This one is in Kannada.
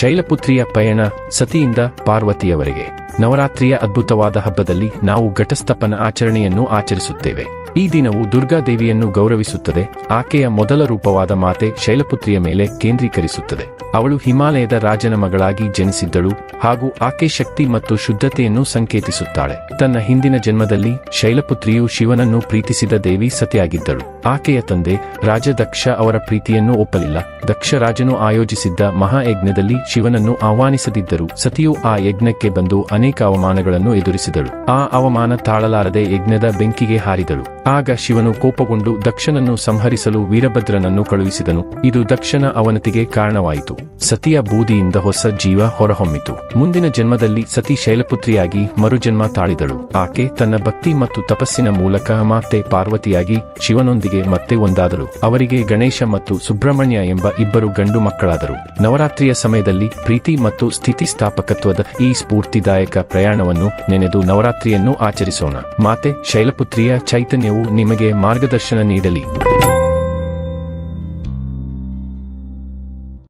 ಶೈಲಪುತ್ರಿಯ ಪಯಣ ಸತಿಯಿಂದ ಪಾರ್ವತಿಯವರೆಗೆ. ನವರಾತ್ರಿಯ ಅದ್ಭುತವಾದ ಹಬ್ಬದಲ್ಲಿ ನಾವು ಘಟಸ್ಥಪನ ಆಚರಣೆಯನ್ನು ಆಚರಿಸುತ್ತೇವೆ. ಈ ದಿನವು ದುರ್ಗಾದೇವಿಯನ್ನು ಗೌರವಿಸುತ್ತದೆ. ಆಕೆಯ ಮೊದಲ ರೂಪವಾದ ಮಾತೆ ಶೈಲಪುತ್ರಿಯ ಮೇಲೆ ಕೇಂದ್ರೀಕರಿಸುತ್ತದೆ. ಅವಳು ಹಿಮಾಲಯದ ರಾಜನ ಮಗಳಾಗಿ ಜನಿಸಿದ್ದಳು ಹಾಗೂ ಆಕೆ ಶಕ್ತಿ ಮತ್ತು ಶುದ್ಧತೆಯನ್ನು ಸಂಕೇತಿಸುತ್ತಾಳೆ. ತನ್ನ ಹಿಂದಿನ ಜನ್ಮದಲ್ಲಿ ಶೈಲಪುತ್ರಿಯು ಶಿವನನ್ನು ಪ್ರೀತಿಸಿದ ದೇವಿ ಸತಿಯಾಗಿದ್ದಳು. ಆಕೆಯ ತಂದೆ ರಾಜ ದಕ್ಷ ಅವರ ಪ್ರೀತಿಯನ್ನು ಒಪ್ಪಲಿಲ್ಲ. ದಕ್ಷ ರಾಜನು ಆಯೋಜಿಸಿದ್ದ ಮಹಾಯಜ್ಞದಲ್ಲಿ ಶಿವನನ್ನು ಆಹ್ವಾನಿಸದಿದ್ದರು ಸತಿಯು ಆ ಯಜ್ಞಕ್ಕೆ ಬಂದು ಅನೇಕ ಅವಮಾನಗಳನ್ನು ಎದುರಿಸಿದಳು. ಆ ಅವಮಾನ ತಾಳಲಾರದೆ ಯಜ್ಞದ ಬೆಂಕಿಗೆ ಹಾರಿದಳು. ಆಗ ಶಿವನು ಕೋಪಗೊಂಡು ದಕ್ಷನನ್ನು ಸಂಹರಿಸಲು ವೀರಭದ್ರನನ್ನು ಕಳುಹಿಸಿದನು. ಇದು ದಕ್ಷನ ಅವನತಿಗೆ ಕಾರಣವಾಯಿತು. ಸತಿಯ ಬೂದಿಯಿಂದ ಹೊಸ ಜೀವ ಹೊರಹೊಮ್ಮಿತು. ಮುಂದಿನ ಜನ್ಮದಲ್ಲಿ ಸತಿ ಶೈಲಪುತ್ರಿಯಾಗಿ ಮರುಜನ್ಮ ತಾಳಿದಳು. ಆಕೆ ತನ್ನ ಭಕ್ತಿ ಮತ್ತು ತಪಸ್ಸಿನ ಮೂಲಕ ಮಾತೆ ಪಾರ್ವತಿಯಾಗಿ ಶಿವನೊಂದಿಗೆ ಮತ್ತೆ ಒಂದಾದರು. ಅವರಿಗೆ ಗಣೇಶ ಮತ್ತು ಸುಬ್ರಹ್ಮಣ್ಯ ಎಂಬ ಇಬ್ಬರು ಗಂಡು ಮಕ್ಕಳಾದರು. ನವರಾತ್ರಿಯ ಸಮಯದಲ್ಲಿ ಪ್ರೀತಿ ಮತ್ತು ಸ್ಥಿತಿಸ್ಥಾಪಕತ್ವದ ಈ ಸ್ಫೂರ್ತಿದಾಯಕ ಪ್ರಯಾಣವನ್ನು ನೆನೆದು ನವರಾತ್ರಿಯನ್ನು ಆಚರಿಸೋಣ. ಮಾತೆ ಶೈಲಪುತ್ರಿಯ ಚೈತನ್ಯವು ನಿಮಗೆ ಮಾರ್ಗದರ್ಶನ ನೀಡಲಿ.